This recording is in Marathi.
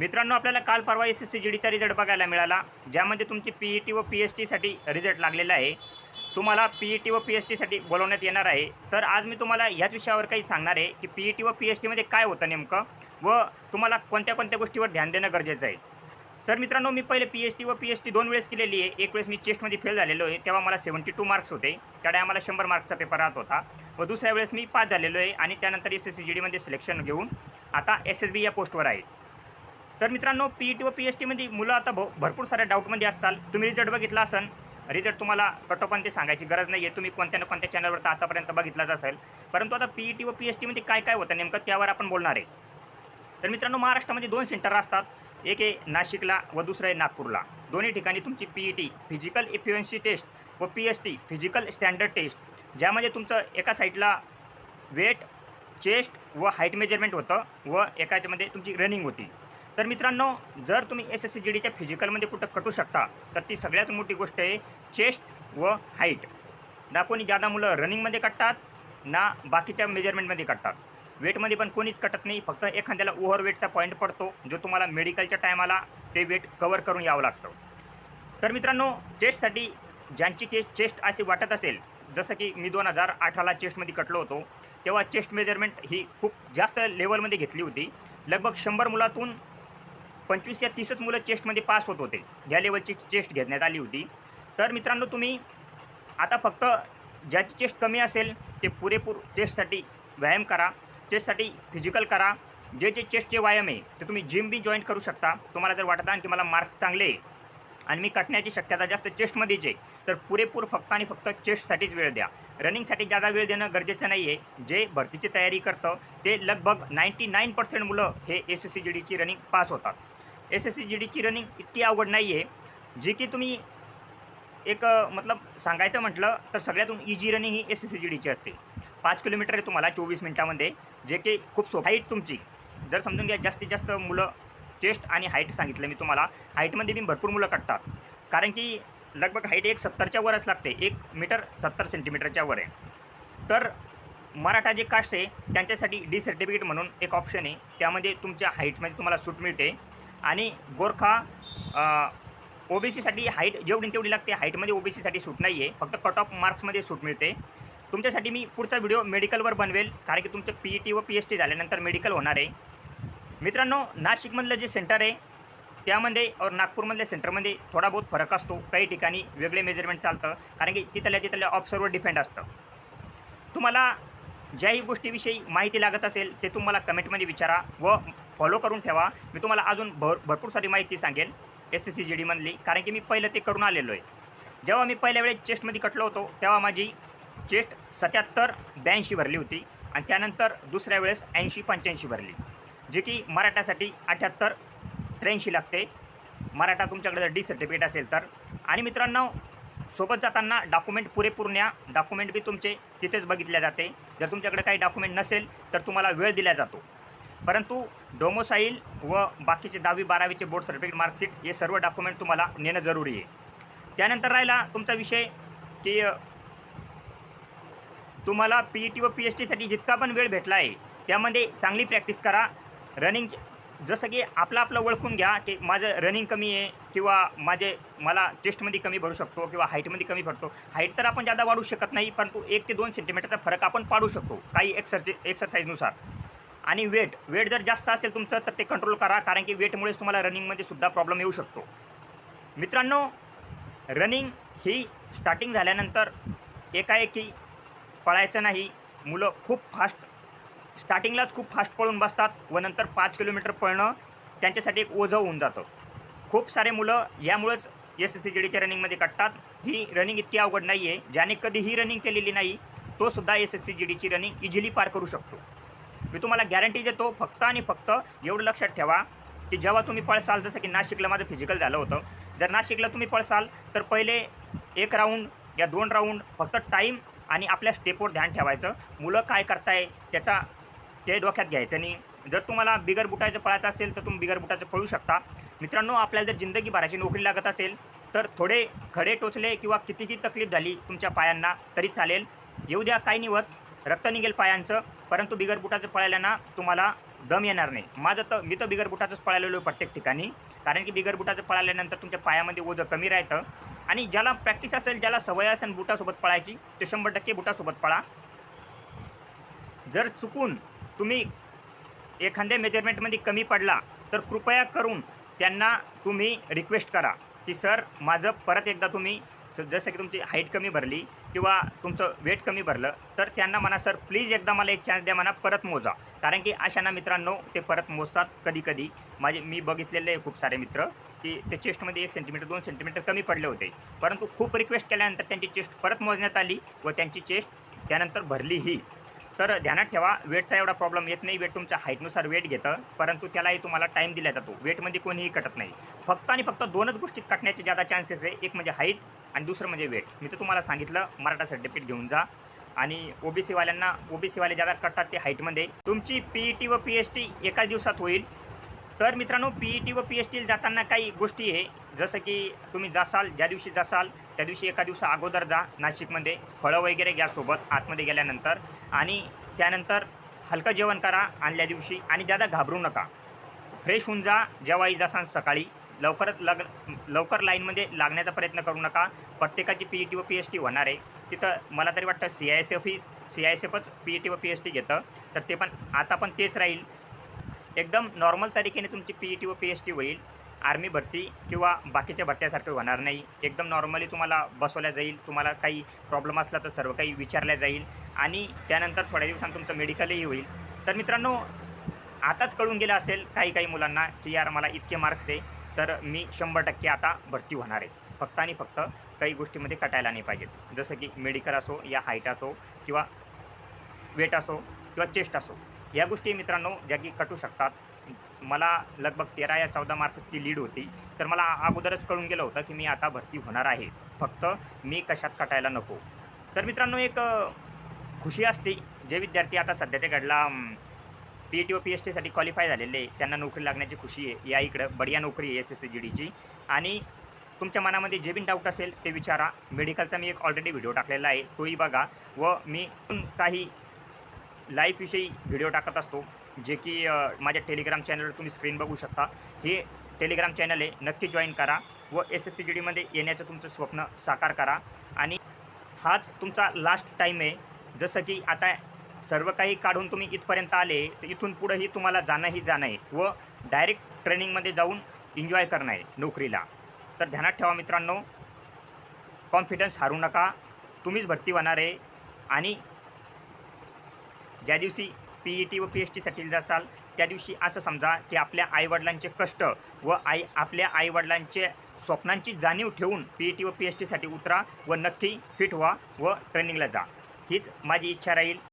मित्रांनो आपल्याला काल परवा एस एस सी जी डीचा रिझल्ट बघायला मिळाला ज्यामध्ये तुमची पी ई टी व पी एच टीसाठी रिझल्ट लागलेला आहे. तुम्हाला पी ई टी व पी एच टीसाठी बोलवण्यात येणार आहे. तर आज मी तुम्हाला ह्याच विषयावर काही सांगणार आहे की पी ई टी व पी एच टीमध्ये काय होतं नेमकं व तुम्हाला कोणत्या कोणत्या गोष्टीवर ध्यान देणं गरजेचं आहे. तर मित्रांनो मी पहिले पी एच टी व पी एच टी दोन वेळेस केलेली आहे. एक वेळेस मी चेस्टमध्ये फेल झालेलो आहे. तेव्हा मला सेवन्टी टू मार्क्स होते. त्या टायमाला शंभर मार्क्सचा पेपर राहत होता. व दुसऱ्या वेळेस मी पास झालेलो आहे आणि त्यानंतर एस एस सी जी डीमध्ये सिलेक्शन घेऊन आता एस एस बी या पोस्टवर आहे. तर मित्रांनो पी ई टी व पी एच टीमध्ये मुलं आता भ भरपूर साऱ्या डाऊटमध्ये असतात. तुम्ही रिझल्ट बघितला असेल रिझल्ट तुम्हाला कट ऑफ ते सांगायची गरज नाही आहे तुम्ही कोणत्या ना कोणत्या चॅनलवर तर आतापर्यंत बघितलाच असेल. परंतु आता पी ई टी व पी एच टीमध्ये काय काय होतं नेमकं त्यावर आपण बोलणार आहे. तर मित्रांनो महाराष्ट्रामध्ये दोन सेंटर असतात. एक आहे नाशिकला व दुसरं आहे नागपूरला. दोन्ही ठिकाणी तुमची P E T physical efficiency test व P H T physical standard test ज्यामध्ये तुमचं एका साईडला वेट चेस्ट व हाईट मेजरमेंट होतं व एका याच्यामध्ये तुमची रनिंग होती. तर मित्रांनो जर तुम्ही एस एस सी जी डीच्या फिजिकलमध्ये कुठं कटू शकता तर ती सगळ्यात मोठी गोष्ट आहे चेस्ट व हाईट. ना कोणी जादा मुलं रनिंगमध्ये कटतात ना बाकीच्या मेजरमेंटमध्ये कटतात. वेटमध्ये पण कोणीच कटत नाही फक्त एखाद्याला ओव्हर वेटचा पॉईंट पडतो जो तुम्हाला मेडिकलच्या टायमाला ते वेट कवर करून यावं लागतं. तर मित्रांनो चेस्टसाठी ज्यांची टेस्ट चेस्ट अशी वाटत असेल जसं की मी दोन हजार अठराला चेस्टमध्ये कटलो होतो तेव्हा चेस्ट मेजरमेंट ही खूप जास्त लेवलमध्ये घेतली होती. लगभग शंभर मुलातून पंचवीस या तीसच मुलं चेस्टमध्ये पास होत होते. ह्या लेवलची चेस्ट घेण्यात आली होती. तर मित्रांनो तुम्ही आता फक्त ज्याची चेस्ट कमी असेल ते पुरेपूर चेस्टसाठी व्यायाम करा. चेस्टसाठी फिजिकल करा. जे जे चेस्टचे व्यायाम आहे ते तुम्ही जिम बी जॉईन करू शकता. तुम्हाला जर वाटत आणि की मला मार्क्स चांगले आहे आणि मी कटण्याची शक्यता जास्त चेस्टमध्येच आहे तर पुरेपूर फक्त आणि फक्त चेस्टसाठीच वेळ द्या. रनिंगसाठी जादा वेळ देणं गरजेचं नाही आहे जे भरतीची तयारी करतं ते लगभग नाईंटी नाईन पर्सेंट मुलं हे एस एस सी जी डीची रनिंग पास होतात. एस एस सी जी डीची रनिंग इतकी अवघड नाही आहे जी की तुम्ही एक मतलब सांगायचं म्हटलं तर सगळ्यातून इजी रनिंग ही एस एस सी जी डीची असते. पाच किलोमीटर आहे तुम्हाला चोवीस मिनटामध्ये जे की खूप सो हाईट तुमची. जर समजून घ्या जास्तीत जास्त मुलं चेस्ट आणि हाईट सांगितलं मी तुम्हाला. हाईटमध्ये बी भरपूर मुलं कटतात. कारण की लगभग हाईट एक सत्तरच्या वरच लागते. एक मीटर सत्तर सेंटीमीटरच्या वर आहे. तर मराठा जे कास्ट आहे त्यांच्यासाठी डी सर्टिफिकेट म्हणून एक ऑप्शन आहे. त्यामध्ये तुमच्या हाईटमध्ये तुम्हाला सूट मिळते. आणि गोरखा ओबीसीसाठी हाईट जेवढी तेवढी लागते हाईटमध्ये ओबीसीसाठी सूट नाही आहे फक्त कट ऑफ मार्क्समध्ये सूट मिळते. तुमच्यासाठी मी पुढचा व्हिडिओ मेडिकलवर बनवेल कारण की तुमचं पी ई टी व पी एच टी झाल्यानंतर मेडिकल होणार आहे. मित्रांनो नाशिकमधलं जे सेंटर आहे त्यामध्ये और नागपूरमधल्या सेंटरमध्ये थोडा बहुत फरक असतो. काही ठिकाणी वेगळे मेजरमेंट चालतं कारण की तिथल्या तिथल्या ऑप्सरवर डिपेंड असतं. तुम्हाला ज्याही गोष्टीविषयी माहिती लागत असेल ते तुम्हाला कमेंटमध्ये विचारा व फॉलो करून ठेवा. मी तुम्हाला अजून भर भरपूर सारी माहिती सांगेन. एस एस सी जी डीमधली कारण की मी पहिलं ते करून आलेलो आहे. जेव्हा मी पहिल्या वेळेस चेस्टमध्ये कटलो होतो तेव्हा माझी चेस्ट सत्याहत्तर ब्याऐंशी भरली होती आणि त्यानंतर दुसऱ्या वेळेस ऐंशी पंच्याऐंशी भरली. जे की मराठासाठी अठ्ठ्याहत्तर त्र्याऐंशी लागते. मराठा तुमच्याकडे जर डी सर्टिफिकेट असेल तर. आणि मित्रांनो सोबत जाताना डॉक्युमेंट पुरेपूर न्या. डॉक्युमेंट बी तुमचे तिथेच बघितल्या जाते. जर तुमच्याकडे काही डॉक्युमेंट नसेल तर तुम्हाला वेळ दिला जातो. परंतु डोमोसाईल व बाकीचे दहावी बारावीचे बोर्ड सर्टिफिकेट मार्कशीट हे सर्व डॉक्युमेंट तुम्हाला नेणं जरुरी आहे. त्यानंतर राहिला तुमचा विषय की तुम्हाला पी ई टी व पी एच टीसाठी जितका पण वेळ भेटला आहे त्यामध्ये चांगली प्रॅक्टिस करा. रनिंग जसं की आपलं आपलं ओळखून घ्या की माझं रनिंग कमी आहे किंवा माझे मला चेस्टमध्ये कमी भरू शकतो किंवा हाईटमध्ये कमी पडतो हाईट तर आपण जादा वाढू शकत नाही परंतु एक ते दोन सेंटीमीटरचा फरक आपण पाडू शकतो काही एक्सरचे एक्सरसाइजनुसार आणि वेट वेट जर जास्त असेल तुमचं तर ते कंट्रोल करा कारण की वेटमुळेच तुम्हाला रनिंगमध्ये सुद्धा प्रॉब्लेम येऊ शकतो. मित्रांनो रनिंग ही स्टार्टिंग झाल्यानंतर एकाएकी पळायचं नाही. मुलं खूप फास्ट स्टार्टिंगलाच खूप फास्ट पळून बसतात व नंतर पाच किलोमीटर पळणं त्यांच्यासाठी एक ओझं होऊन जातं. खूप सारे मुलं यामुळंच एस एस सी जी डीच्या रनिंगमध्ये काढतात ही रनिंग इतकी अवघड नाही आहे ज्याने कधीही रनिंग केलेली नाही तो सुद्धा एस एस सी जी डीची रनिंग इझिली पार करू शकतो. मी तुम्हाला गॅरंटी देतो फक्त आणि फक्त एवढं लक्षात ठेवा की जेव्हा तुम्ही पळसाल जसं की नाशिकला माझं फिजिकल झालं होतं जर नाशिकला तुम्ही पळसाल तर पहिले एक राऊंड या दोन राऊंड फक्त टाईम आणि आपल्या स्टेपवर ध्यान ठेवायचं. मुलं काय करताय त्याचा ते डोक्यात घ्यायचं नाही. जर तुम्हाला बिगर बुटायचं पळायचं असेल तर तुम्ही बिगर बुटायचं पळू शकता. मित्रांनो आपल्याला जर जिंदगी भराची नोकरी लागत असेल तर थोडे खडे टोचले किंवा कितीही तकलीफ झाली तुमच्या पायांना तरी चालेल. येऊ द्या काही निवत रक्त निघेल पायांचं परंतु बिगर बुटाचं पळायला ना तुम्हाला दम येणार नाही. माझं तर मी तर बिगर बुटाचंच पळालेलो प्रत्येक ठिकाणी. कारण की बिगर बुटाचं पळाल्यानंतर तुमच्या पायामध्ये ओझं कमी राहतं. आणि ज्याला प्रॅक्टिस असेल ज्याला सवय असेल बुटासोबत पळायची ते शंभर टक्के बुटासोबत पळा. जर चुकून तुम्ही एखाद्या मेजरमेंटमध्ये कमी पडला तर कृपया करून त्यांना तुम्ही रिक्वेस्ट करा की सर माझं परत एकदा तुम्ही जसं की तुमची हाईट कमी भरली किंवा तुमचं वेट कमी भरलं तर त्यांना म्हणा सर प्लीज एकदा मला एक चान्स द्या म्हणा परत मोजा. कारण की अशांना मित्रांनो ते परत मोजतात कधी कधी माझे मी बघितलेले आहे खूप सारे मित्र की ते चेस्टमध्ये एक सेंटीमीटर दोन सेंटीमीटर कमी पडले होते. परंतु खूप रिक्वेस्ट केल्यानंतर त्यांची चेस्ट परत मोजण्यात आली व त्यांची चेस्ट त्यानंतर भरलीही तर ध्यानात ठेवा वेटचा एवढा प्रॉब्लेम येत नाही. वेट तुमच्या हाईटनुसार वेट घेतं परंतु त्यालाही तुम्हाला टाईम दिला जातो. वेटमध्ये कोणीही कटत नाही. फक्त आणि फक्त दोनच गोष्टीत कटण्याचे ज्यादा चान्सेस आहे. एक म्हणजे हाईट आणि दुसरं म्हणजे वेट. मी तर तुम्हाला सांगितलं मराठा सर्टिफिकेट घेऊन जा. आणि ओबीसीवाल्यांना ओबीसीवाले ज्यादा कटतात ते हाईटमध्ये. तुमची पी ई टी व पी एच टी एकाच दिवसात होईल. तर मित्रांनो पी ई टी व पी एच टी जाताना काही गोष्टी आहे जसं की तुम्ही जासाल ज्या दिवशी जासाल त्या दिवशी एका दिवसा अगोदर जा नाशिकमध्ये. फळं वगैरे घ्या सोबत आतमध्ये गेल्यानंतर. आणि त्यानंतर हलकं जेवण करा आणल्या दिवशी. आणि ज्यादा घाबरू नका. फ्रेश होऊन जा जेव्हाही जासाल सकाळी. लवकरच लग लवकर लाईनमध्ये लागण्याचा प्रयत्न करू नका. प्रत्येकाची पी ई टी व पी एच टी होणार आहे. तिथं मला तरी वाटतं सी आय एस एफ ही सी आय एस एफच पी ई टी व पी एच टी घेतं. तर ते पण आता पण तेच राहील. एकदम नॉर्मल तरीकेने तुमची पी ई टी व पी एच टी होईल. आर्मी भरती किंवा बाकीच्या भरत्यासारखं होणार नाही. एकदम नॉर्मली तुम्हाला बसवल्या जाईल. तुम्हाला काही प्रॉब्लेम असला तर सर्व काही विचारल्या जाईल. आणि त्यानंतर थोड्या दिवसांत तुमचं मेडिकलही होईल. तर मित्रांनो आताच कळून गेलं असेल काही काही मुलांना की यार मला इतके मार्क्स आहे. तर मी शंभर टक्के आता भरती होणार आहे. फक्त आणि फक्त काही गोष्टीमध्ये कटायला नाही पाहिजेत. जसं की मेडिकल असो या हाईट असो किंवा वेट असो किंवा चेस्ट असो. या गोष्टी मित्रांनो ज्या की कटू शकतात. मला लगभग तेरा या चौदा मार्क्सची लीड होती. तर मला अगोदरच कळून गेलं होतं की मी आता भरती होणार आहे. फक्त मी कशात कटायला नको. तर मित्रांनो एक खुशी असते. जे विद्यार्थी आता सध्याच्या घडला पी ए टी ओ पी एच टीसाठी क्वालिफाय झालेले त्यांना नोकरी लागण्याची खुशी आहे. या इकडं बढिया नोकरी आहे एस एस सी जी डीची आणि तुमच्या मनामध्ये जे बिन डाऊट असेल ते विचारा. मेडिकलचा मी एक ऑलरेडी व्हिडिओ टाकलेला आहे. तोही बघा. व मी काही लाईफविषयी व्हिडिओ टाकत असतो. जे की माझ्या टेलिग्राम चॅनलवर तुम्ही स्क्रीन बघू शकता. हे टेलिग्राम चॅनल आहे. नक्की जॉईन करा. व एस एस सी जी डीमध्ये येण्याचं तुमचं स्वप्न साकार करा. आणि हाच तुमचा लास्ट टाईम आहे. जसं की आता सर्व काही काढून तुम्ही इथपर्यंत आले तर इथून पुढंही तुम्हाला जाणंही जाणं आहे व डायरेक्ट ट्रेनिंगमध्ये जाऊन एन्जॉय करणं आहे नोकरीला. तर ध्यानात ठेवा मित्रांनो कॉन्फिडन्स हारू नका. तुम्हीच भरती होणार आहे आणि ज्या दिवशी पी ई टी व पी एच टीसाठी जासाल त्या दिवशी असं समजा की आपल्या आईवडिलांचे कष्ट व आई आपल्या आईवडिलांचे स्वप्नांची जाणीव ठेवून पी ई टी व पी एच टीसाठी उतरा व नक्की फिट व्हा व ट्रेनिंगला जा. हीच माझी इच्छा राहील.